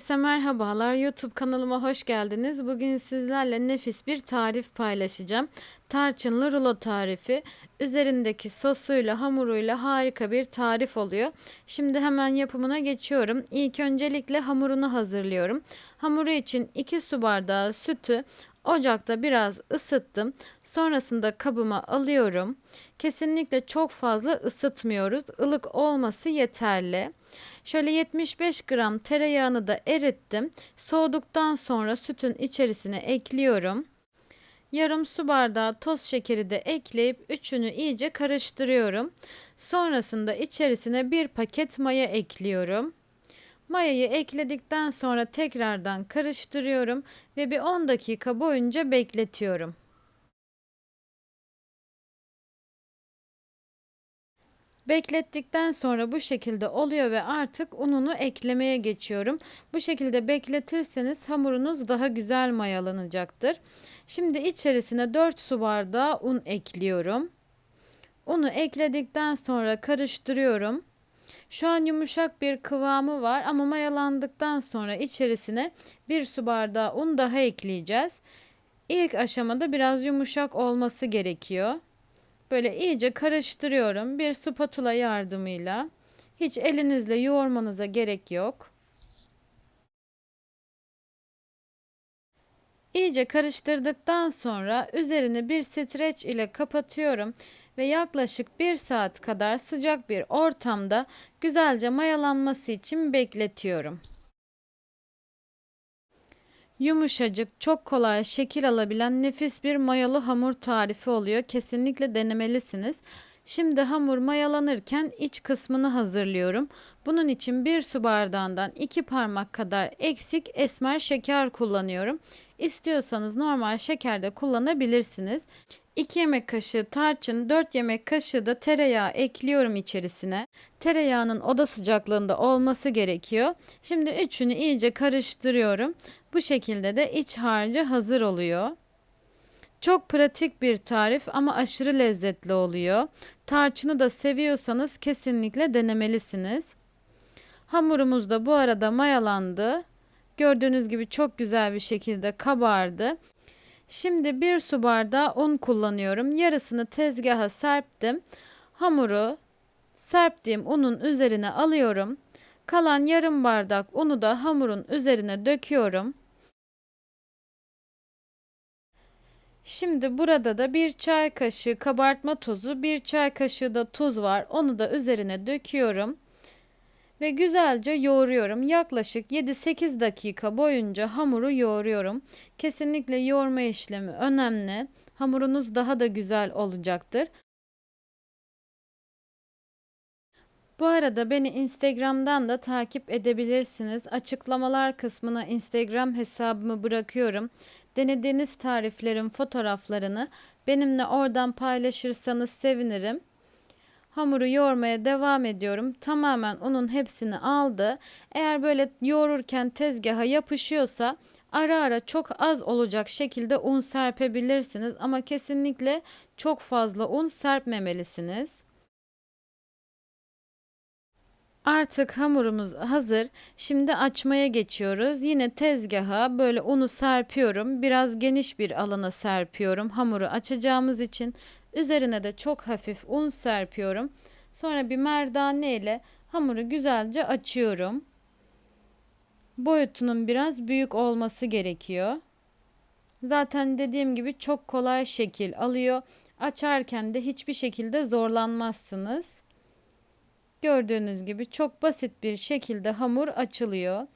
Herkese merhabalar. YouTube kanalıma hoş geldiniz. Bugün sizlerle nefis bir tarif paylaşacağım. Tarçınlı rulo tarifi. Üzerindeki sosuyla, hamuruyla harika bir tarif oluyor. Şimdi hemen yapımına geçiyorum. İlk öncelikle hamurunu hazırlıyorum. Hamuru için 2 su bardağı sütü Ocakta biraz ısıttım. Sonrasında kabıma alıyorum. Kesinlikle çok fazla ısıtmıyoruz. Ilık olması yeterli. Şöyle 75 gram tereyağını da erittim. Soğuduktan sonra sütün içerisine ekliyorum. Yarım su bardağı toz şekeri de ekleyip üçünü iyice karıştırıyorum. Sonrasında içerisine bir paket maya ekliyorum. Mayayı ekledikten sonra tekrardan karıştırıyorum ve bir 10 dakika boyunca bekletiyorum. Beklettikten sonra bu şekilde oluyor ve artık ununu eklemeye geçiyorum. Bu şekilde bekletirseniz hamurunuz daha güzel mayalanacaktır. Şimdi içerisine 4 su bardağı un ekliyorum. Unu ekledikten sonra karıştırıyorum. Şu an yumuşak bir kıvamı var ama mayalandıktan sonra içerisine bir su bardağı un daha ekleyeceğiz. İlk aşamada biraz yumuşak olması gerekiyor. Böyle iyice karıştırıyorum bir spatula yardımıyla. Hiç elinizle yoğurmanıza gerek yok. İyice karıştırdıktan sonra üzerini bir streç ile kapatıyorum ve yaklaşık 1 saat kadar sıcak bir ortamda güzelce mayalanması için bekletiyorum. Yumuşacık, çok kolay şekil alabilen nefis bir mayalı hamur tarifi oluyor. Kesinlikle denemelisiniz. Şimdi hamur mayalanırken iç kısmını hazırlıyorum. Bunun için bir su bardağından iki parmak kadar eksik esmer şeker kullanıyorum. İstiyorsanız normal şeker de kullanabilirsiniz. 2 yemek kaşığı tarçın, 4 yemek kaşığı da tereyağı ekliyorum içerisine. Tereyağının oda sıcaklığında olması gerekiyor. Şimdi üçünü iyice karıştırıyorum. Bu şekilde de iç harcı hazır oluyor. Çok pratik bir tarif ama aşırı lezzetli oluyor. Tarçını da seviyorsanız kesinlikle denemelisiniz. Hamurumuz da bu arada mayalandı. Gördüğünüz gibi çok güzel bir şekilde kabardı. Şimdi bir su bardağı un kullanıyorum. Yarısını tezgaha serptim. Hamuru serptiğim unun üzerine alıyorum. Kalan yarım bardak unu da hamurun üzerine döküyorum. Şimdi burada da bir çay kaşığı kabartma tozu, bir çay kaşığı da tuz var. Onu da üzerine döküyorum ve güzelce yoğuruyorum. Yaklaşık 7-8 dakika boyunca hamuru yoğuruyorum. Kesinlikle yoğurma işlemi önemli. Hamurunuz daha da güzel olacaktır. Bu arada beni Instagram'dan da takip edebilirsiniz. Açıklamalar kısmına Instagram hesabımı bırakıyorum. Denediğiniz tariflerin fotoğraflarını benimle oradan paylaşırsanız sevinirim. Hamuru yoğurmaya devam ediyorum. Tamamen unun hepsini aldı. Eğer böyle yoğururken tezgaha yapışıyorsa ara ara çok az olacak şekilde un serpebilirsiniz ama kesinlikle çok fazla un serpmemelisiniz. Artık hamurumuz hazır. Şimdi açmaya geçiyoruz. Yine tezgaha böyle unu serpiyorum. Biraz geniş bir alana serpiyorum. Hamuru açacağımız için Üzerine de çok hafif un serpiyorum. Sonra bir merdane ile hamuru güzelce açıyorum. Boyutunun biraz büyük olması gerekiyor. Zaten dediğim gibi çok kolay şekil alıyor. Açarken de hiçbir şekilde zorlanmazsınız. Gördüğünüz gibi çok basit bir şekilde hamur açılıyor.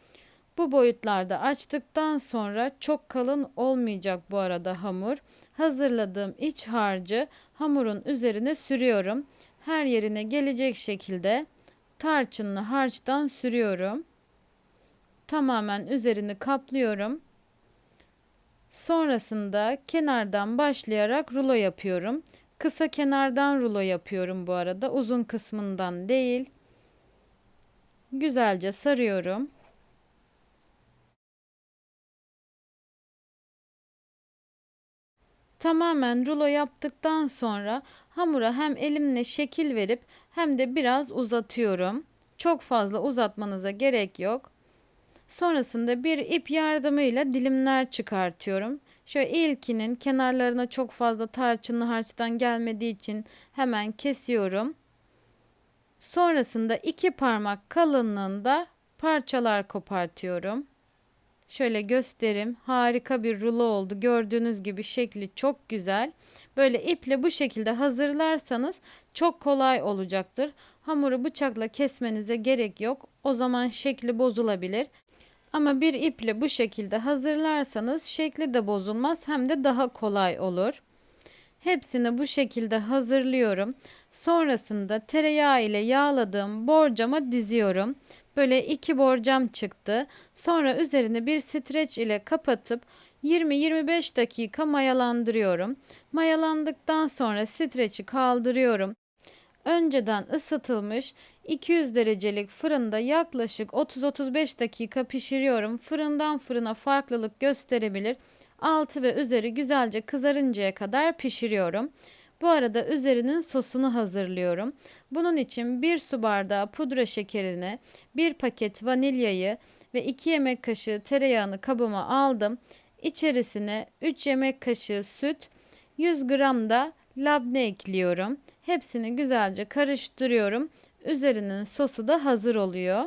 Bu boyutlarda açtıktan sonra çok kalın olmayacak bu arada hamur. Hazırladığım iç harcı hamurun üzerine sürüyorum. Her yerine gelecek şekilde tarçınlı harçtan sürüyorum. Tamamen üzerini kaplıyorum. Sonrasında kenardan başlayarak rulo yapıyorum. Kısa kenardan rulo yapıyorum bu arada. Uzun kısmından değil. Güzelce sarıyorum. Tamamen rulo yaptıktan sonra hamura hem elimle şekil verip hem de biraz uzatıyorum. Çok fazla uzatmanıza gerek yok. Sonrasında bir ip yardımıyla dilimler çıkartıyorum. Şöyle ilkinin kenarlarına çok fazla tarçınlı harçtan gelmediği için hemen kesiyorum. Sonrasında iki parmak kalınlığında parçalar kopartıyorum. Şöyle göstereyim. Harika bir rulo oldu. Gördüğünüz gibi şekli çok güzel. Böyle iple bu şekilde hazırlarsanız çok kolay olacaktır. Hamuru bıçakla kesmenize gerek yok. O zaman şekli bozulabilir. Ama bir iple bu şekilde hazırlarsanız şekli de bozulmaz hem de daha kolay olur. Hepsini bu şekilde hazırlıyorum. Sonrasında tereyağı ile yağladığım borcama diziyorum. Böyle iki borcam çıktı. Sonra üzerine bir streç ile kapatıp 20-25 dakika mayalandırıyorum. Mayalandıktan sonra streçi kaldırıyorum. Önceden ısıtılmış 200 derecelik fırında yaklaşık 30-35 dakika pişiriyorum. Fırından fırına farklılık gösterebilir. Altı ve üzeri güzelce kızarıncaya kadar pişiriyorum. Bu arada üzerinin sosunu hazırlıyorum. Bunun için 1 su bardağı pudra şekerini, 1 paket vanilyayı ve 2 yemek kaşığı tereyağını kabıma aldım. İçerisine 3 yemek kaşığı süt, 100 gram da labne ekliyorum. Hepsini güzelce karıştırıyorum. Üzerinin sosu da hazır oluyor.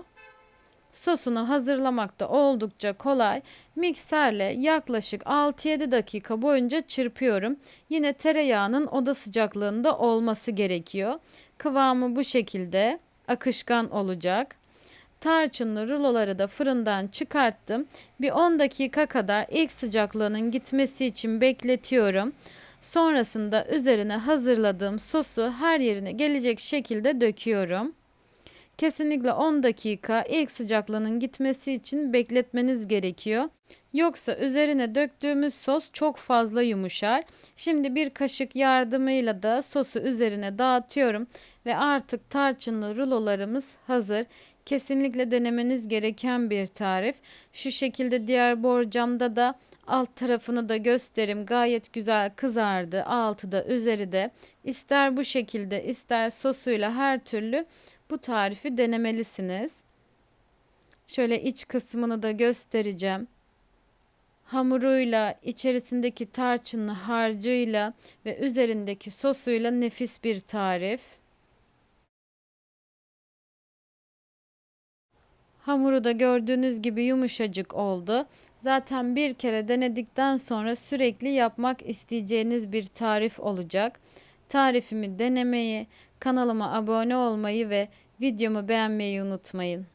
Sosunu hazırlamak da oldukça kolay. Mikserle yaklaşık 6-7 dakika boyunca çırpıyorum. Yine tereyağının oda sıcaklığında olması gerekiyor. Kıvamı bu şekilde akışkan olacak. Tarçınlı ruloları da fırından çıkarttım. Bir 10 dakika kadar ilk sıcaklığının gitmesi için bekletiyorum. Sonrasında üzerine hazırladığım sosu her yerine gelecek şekilde döküyorum. Kesinlikle 10 dakika ilk sıcaklığının gitmesi için bekletmeniz gerekiyor. Yoksa üzerine döktüğümüz sos çok fazla yumuşar. Şimdi bir kaşık yardımıyla da sosu üzerine dağıtıyorum ve artık tarçınlı rulolarımız hazır. Kesinlikle denemeniz gereken bir tarif. Şu şekilde diğer borcamda da alt tarafını da gösterim. Gayet güzel kızardı. Altı da üzeri de. İster bu şekilde ister sosuyla her türlü bu tarifi denemelisiniz. Şöyle iç kısmını da göstereceğim. Hamuruyla, içerisindeki tarçınlı harcıyla ve üzerindeki sosuyla nefis bir tarif. Hamuru da gördüğünüz gibi yumuşacık oldu. Zaten bir kere denedikten sonra sürekli yapmak isteyeceğiniz bir tarif olacak. Tarifimi denemeyi, kanalıma abone olmayı ve videomu beğenmeyi unutmayın.